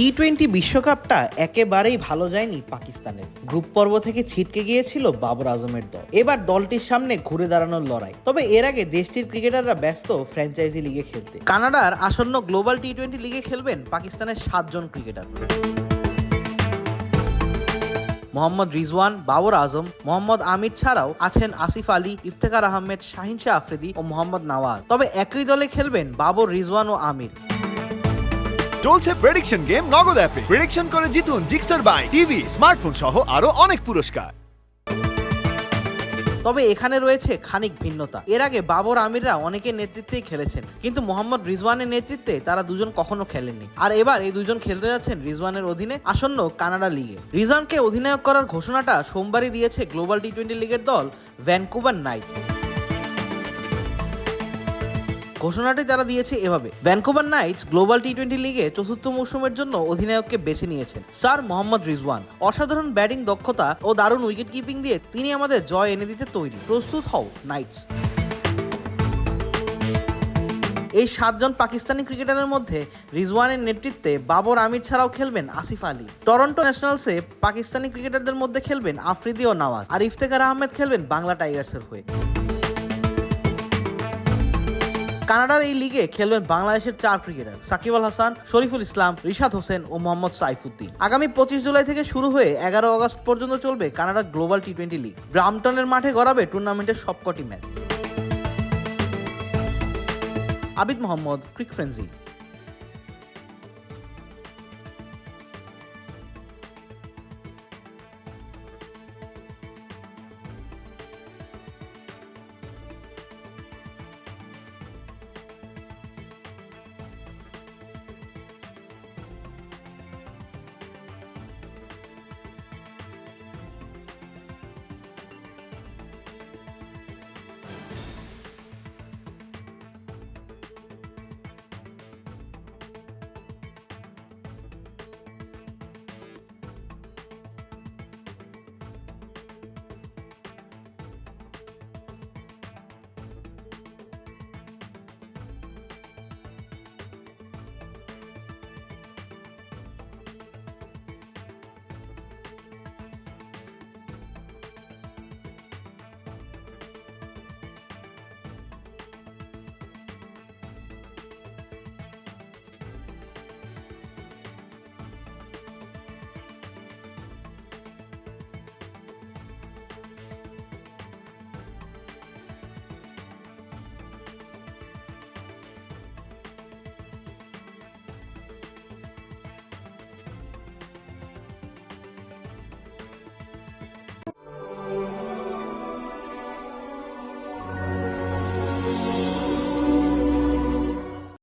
T twenty বিশ্বকাপটা একেবারেই ভালো যায়নি পাকিস্তানের। গ্রুপ পর্ব থেকে ছিটকে গিয়েছিল বাবর আজমের দল। এবার দলটির সামনে ঘুরে দাঁড়ানোর লড়াই। তবে এর আগে দেশটির ক্রিকেটাররা ব্যস্ত ফ্র্যাঞ্চাইজি লিগে খেলতে। কানাডার আসন্ন গ্লোবাল টি টোয়েন্টি লিগে খেলবেন পাকিস্তানের সাতজন ক্রিকেটার। মোহাম্মদ রিজওয়ান, বাবর আজম, মোহাম্মদ আমির ছাড়াও আছেন আসিফ আলী, ইফতেখার আহমেদ, শাহিন শাহ আফ্রিদি ও মোহাম্মদ নওয়াজ। তবে একই দলে খেলবেন বাবর, রিজওয়ান ও আমির। চলছে প্রেডিকশন গেম নগদ অ্যাপে প্রেডিকশন করে জিতুন জিক্সার বাই টিভি স্মার্টফোন সহ আরও অনেক পুরস্কার। তবে এখানে রয়েছে খানিক ভিন্নতা। এর আগে বাবর আমিররা অনেকের নেতৃত্বেই খেলেছেন, কিন্তু মোহাম্মদ রিজওয়ানের নেতৃত্বে তারা দুজন কখনো খেলেননি। আর এবার এই দুজন খেলতে যাচ্ছেন রিজওয়ানের অধীনে আসন্ন কানাডা লিগে। রিজওয়ানকে অধিনায়ক করার ঘোষণাটা সোমবারই দিয়েছে গ্লোবাল টি টোয়েন্টি লিগের দল ভ্যানকুভার নাইট ঘোষণাটি তারা দিয়েছে এভাবে, Vancouver Knights Global T twenty লিগে চতুর্থ মৌসুমের জন্য অধিনায়ককে বেছে নিয়েছেন স্যার মোহাম্মদ রিজওয়ান। অসাধারণ ব্যাটিং দক্ষতা ও দারুণ উইকেট কিপিং দিয়ে তিনি আমাদের জয় এনে দিতে তৈরি। প্রস্তুত হও, নাইটস। এই সাতজন পাকিস্তানি ক্রিকেটারের মধ্যে রিজওয়ানের নেতৃত্বে বাবর আমির ছাড়াও খেলবেন আসিফ আলী। টরন্টো ন্যাশনালসে পাকিস্তানি ক্রিকেটারদের মধ্যে খেলবেন আফ্রিদি ও নওয়াজ। আর ইফতেখার আহমেদ খেলবেন বাংলা টাইগার্সের হয়ে। কানাডার এই লিগে খেলবেন বাংলাদেশের চার ক্রিকেটার, সাকিব আল হাসান, শরীফুল ইসলাম, রিশাদ হোসেন ও মোহাম্মদ সাইফুদ্দিন। আগামী পঁচিশ জুলাই থেকে শুরু হয়ে এগারো আগস্ট পর্যন্ত চলবে কানাডার গ্লোবাল টি টোয়েন্টি লিগ। ব্রামটনের মাঠে গড়াবে টুর্নামেন্টের সবকটি match. Abid Mohammad, cric frenzy.